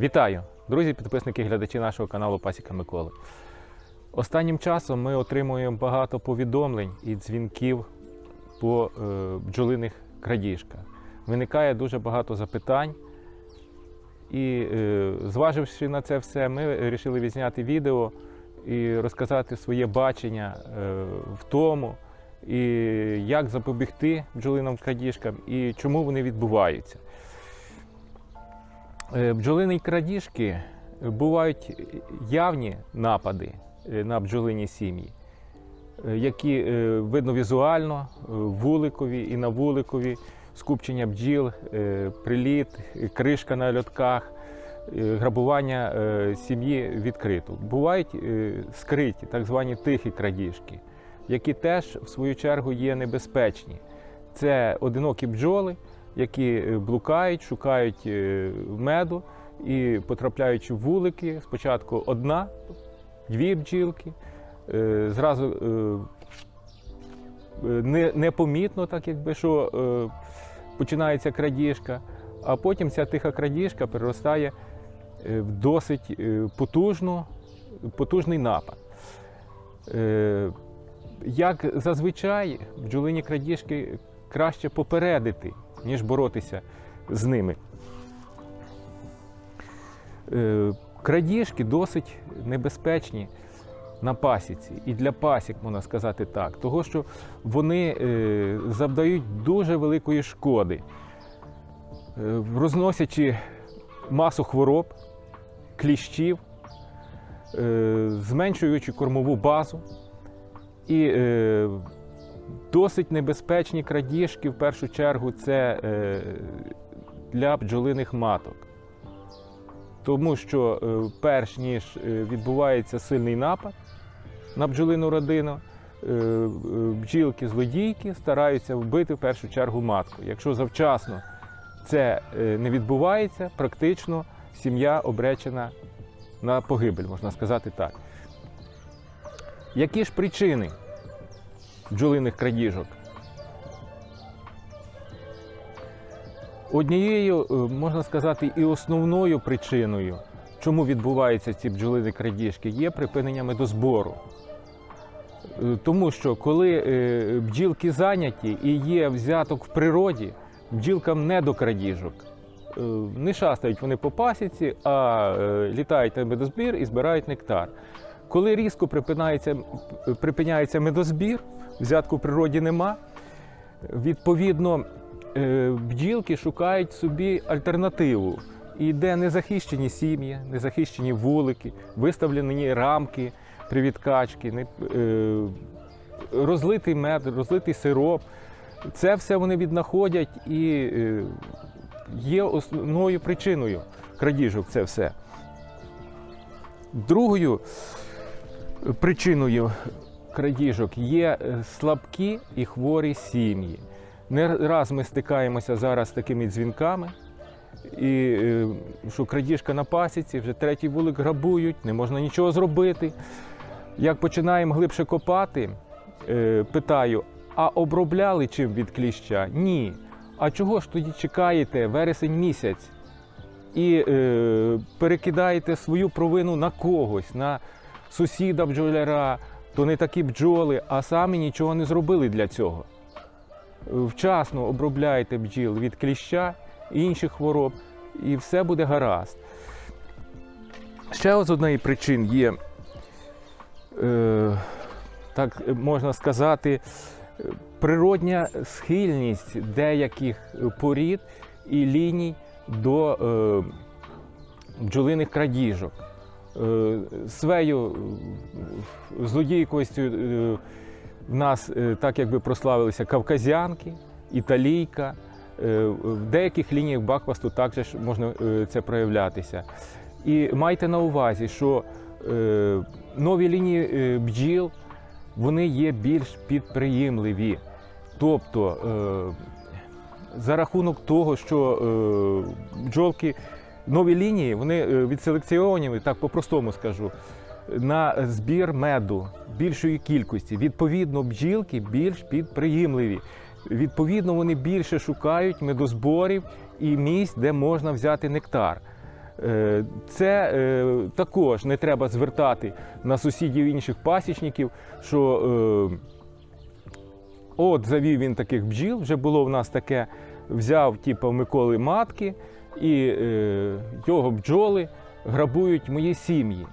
Вітаю, друзі, підписники глядачі нашого каналу Пасіка Миколи. Останнім часом ми отримуємо багато повідомлень і дзвінків по е, бджолиних крадіжках. Виникає дуже багато запитань. І е, зваживши на це все, ми вирішили відзняти відео і розказати своє бачення е, в тому, і як запобігти бджолиним крадіжкам і чому вони відбуваються. Е, Бджолині крадіжки бувають явні напади е, на бджолині сім'ї, е, які видно візуально, вуликові і на вуликові, скупчення бджіл, приліт, кришка на льотках, грабування сім'ї відкрито. Бувають скриті, так звані тихі крадіжки, які теж в свою чергу є небезпечні. Це одинокі бджоли, які е, блукають, шукають е, меду і потрапляючи в вулики, спочатку одна, дві бджілки, е, зразу не- непомітно, так якби що починається крадіжка, а потім ця тиха крадіжка переростає в досить потужну, потужний напад. Як зазвичай, бджолині крадіжки краще попередити, ніж боротися з ними. Е, Крадіжки досить небезпечні на пасіці. І для пасік, можна сказати так, того що вони е, завдають дуже великої шкоди, е, розносячи масу хвороб, кліщів, зменшуючи кормову базу. І досить небезпечні крадіжки, в першу чергу, це е, для бджолиних маток. Тому що е, перш ніж е, відбувається сильний напад на бджолину родину, бджілки-злодійки стараються вбити в першу чергу матку. Якщо завчасно це не відбувається, практично сім'я обречена на погибель, можна сказати так. Які ж причини бджолиних крадіжок? Однією, е, можна сказати, і основною причиною, чому відбуваються ці бджолині крадіжки, є припинення медозбору. Е, Тому що коли е, бджілки зайняті і є взяток в природі, бджілкам не до крадіжок. Не шастають вони по пасіці, а літають на медозбір і збирають нектар. Коли різко припинається, припиняється медозбір, взятку в природі нема, відповідно е, бджілки шукають собі альтернативу. І де незахищені сім'ї, незахищені вулики, виставлені рамки при відкачці, е, розлитий мед, розлитий сироп. Це все вони віднаходять і е, є основною причиною крадіжок це все. Другою причиною крадіжок є е, слабкі і хворі сім'ї. Не раз ми стикаємося зараз з такими дзвінками, і е, що крадіжка на пасіці, вже третій вулик грабують, не можна нічого зробити. Як починаємо глибше копати, е, питаю: а обробляли чим від кліща? Ні. А чого ж тоді чекаєте вересень місяць і перекидаєте свою провину на когось, на сусіда бджоляра, то не такі бджоли, а самі нічого не зробили для цього. Вчасно обробляйте бджіл від кліща і інших хвороб, і все буде гаразд. Ще з однієї причин є, е, так можна сказати, природня схильність деяких порід і ліній до е, бджолиних крадіжок. Е, Свею е, злодійкостю е, в нас е, так якби прославилися кавказянки, італійка. В деяких лініях баквасту також можна це проявлятися. І майте на увазі, що нові лінії бджіл вони є більш підприємливі. Тобто, за рахунок того, що бджолки нові лінії, вони е, відселекціонені, так по-простому скажу, на збір меду більшої кількості. Відповідно, бджілки більш підприємливі. Відповідно, вони більше шукають медозборів і місць, де можна взяти нектар. Е, Це е, також не треба звертати на сусідів інших пасічників, що от завів він таких бджіл, вже було в нас таке, взяв типу, Миколи матки, і е, його бджоли грабують мої сім'ї.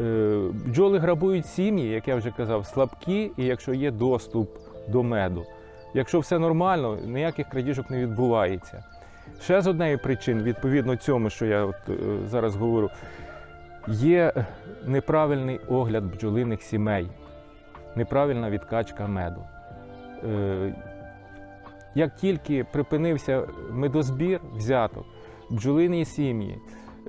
Е, бджоли грабують сім'ї, як я вже казав, слабкі, і якщо є доступ до меду. Якщо все нормально, ніяких крадіжок не відбувається. Ще з однієї причин, відповідно цьому, що я от, е, зараз говорю, є неправильний огляд бджолиних сімей, неправильна відкачка меду. Е, Як тільки припинився медозбір, взяток, бджолині сім'ї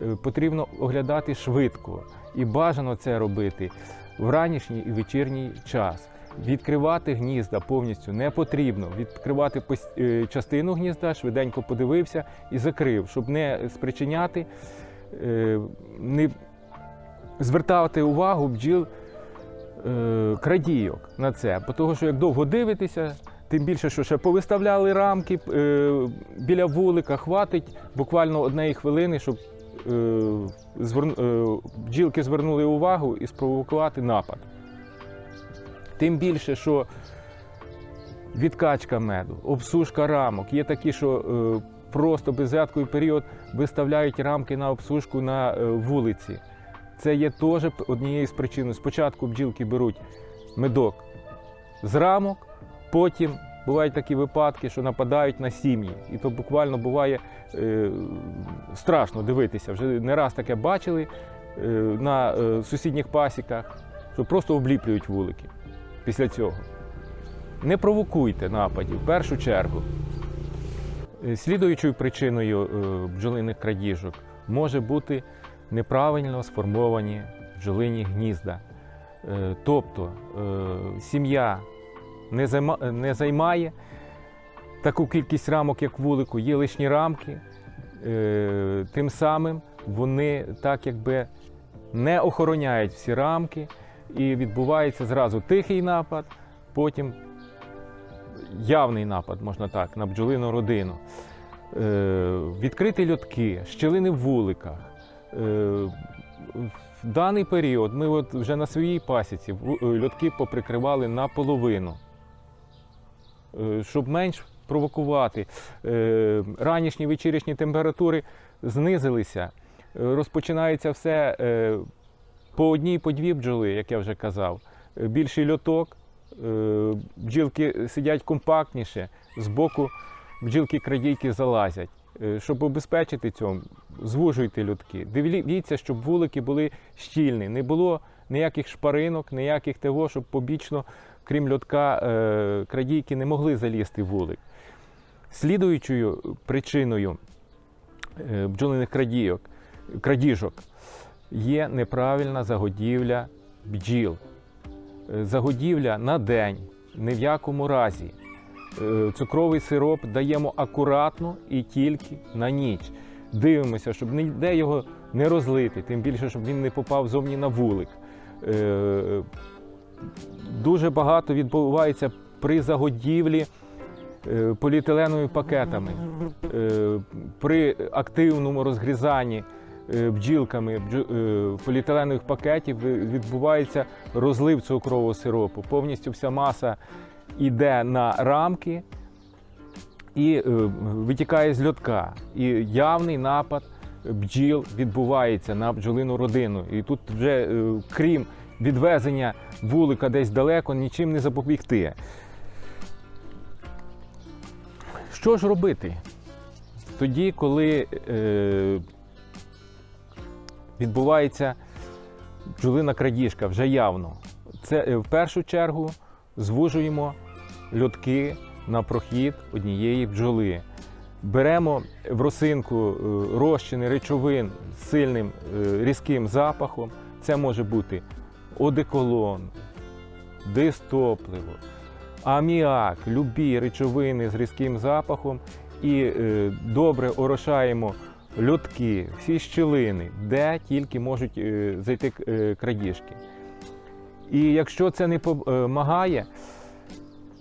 е, потрібно оглядати швидко і бажано це робити в ранішній і вечірній час. Відкривати гнізда повністю не потрібно. Відкривати е, частину гнізда, швиденько подивився і закрив, щоб не спричиняти, е, не звертати увагу бджіл крадійок на це. Бо Того, що як довго дивитися, тим більше, що ще повиставляли рамки е, біля вулика, хватить буквально однієї хвилини, щоб е, е, бджілки звернули увагу і спровокувати напад. Тим більше, що відкачка меду, обсушка рамок. Є такі, що просто безрядковий період виставляють рамки на обсушку на вулиці. Це є теж однією з причин. Спочатку бджілки беруть медок з рамок, потім бувають такі випадки, що нападають на сім'ї. І то буквально буває е, страшно дивитися. Вже не раз таке бачили е, на е, сусідніх пасіках, що просто обліплюють вулики після цього. Не провокуйте нападів в першу чергу. Е, Слідуючою причиною е, бджолиних крадіжок може бути неправильно сформовані бджолині гнізда. Е, Тобто сім'я не займа- не займає таку кількість рамок, як вулику, є лишні рамки. Е, Тим самим вони так якби не охороняють всі рамки, і відбувається зразу тихий напад, потім явний напад, можна так, на бджолину родину. Е, Відкриті льотки, щілини в вуликах. Е, В даний період ми от вже на своїй пасіці льотки поприкривали наполовину, щоб менш провокувати. Е, Ранішні вечірішні температури знизилися. Е, Розпочинається все е, по одній, по дві бджоли, як я вже казав. Е, Більший льоток, е, бджілки сидять компактніше, збоку бджілки крадійки залазять. Е, Щоб обезпечити цьому, звужуйте льотки. Дивіться, щоб вулики були щільні, не було ніяких шпаринок, ніяких того, щоб побічно, крім льотка, е, крадійки не могли залізти в вулик. Слідуючою причиною е, бджолиних крадійок, крадіжок є неправильна загодівля бджіл. Е, Загодівля на день, ні в якому разі. Цукровий сироп даємо акуратно і тільки на ніч. Дивимося, щоб ніде його не розлити, тим більше, щоб він не попав зовні на вулик. Дуже багато відбувається при загодівлі е, поліетиленовими пакетами, Е, при активному розгрізанні е, бджілками поліетиленових пакетів відбувається розлив цукрового сиропу. Повністю вся маса йде на рамки і витікає з льотка. І явний напад бджіл відбувається на бджолину родину. І тут вже крім відвезення вулика десь далеко, нічим не запобігти. Що ж робити? Тоді, коли е, відбувається бджолина крадіжка вже явно. Це е, в першу чергу звужуємо льотки на прохід однієї бджоли. Беремо в росинку е, розчини речовин з сильним е, різким запахом. Це може бути одеколон, дистопливо, аміак, любі речовини з різким запахом і е, добре орошаємо льотки, всі щілини, де тільки можуть е, зайти е, крадіжки. І якщо це не допомагає,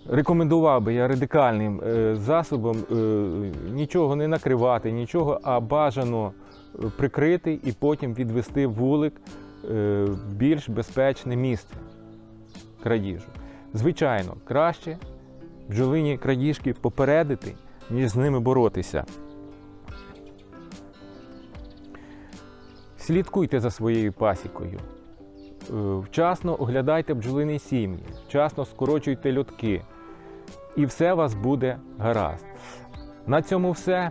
рекомендував би я радикальним засобом нічого не накривати, нічого, а бажано прикрити і потім відвести вулик більш безпечне місце крадіжу. Звичайно, краще бджолині крадіжки попередити, ніж з ними боротися. Слідкуйте за своєю пасікою. Е, Вчасно оглядайте бджолині сім'ї, вчасно скорочуйте льотки, і все у вас буде гаразд. На цьому все.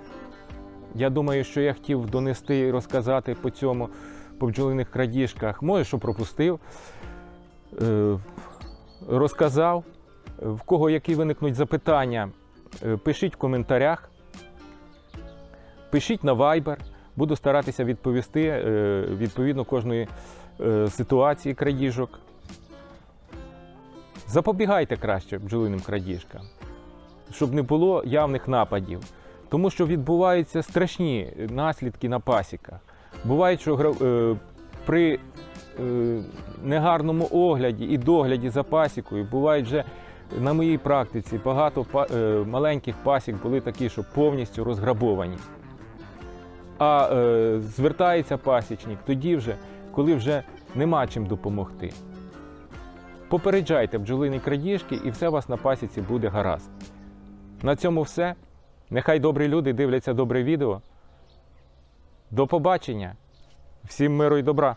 Я думаю, що я хотів донести і розказати по цьому, по бджолиних крадіжках. Може, що пропустив. Е, Розказав. В кого які виникнуть запитання, е, пишіть в коментарях, пишіть на Viber. Буду старатися відповісти е, відповідно кожної ситуації крадіжок. Запобігайте краще бджолиним крадіжкам, щоб не було явних нападів. Тому що відбуваються страшні наслідки на пасіках. Буває, що е, при е, негарному огляді і догляді за пасікою бувають вже на моїй практиці багато е, маленьких пасік були такі, що повністю розграбовані. А звертається пасічник тоді вже, коли вже нема чим допомогти. Попереджайте бджолині крадіжки, і все у вас на пасіці буде гаразд. На цьому все. Нехай добрі люди дивляться добре відео. До побачення! Всім миру і добра!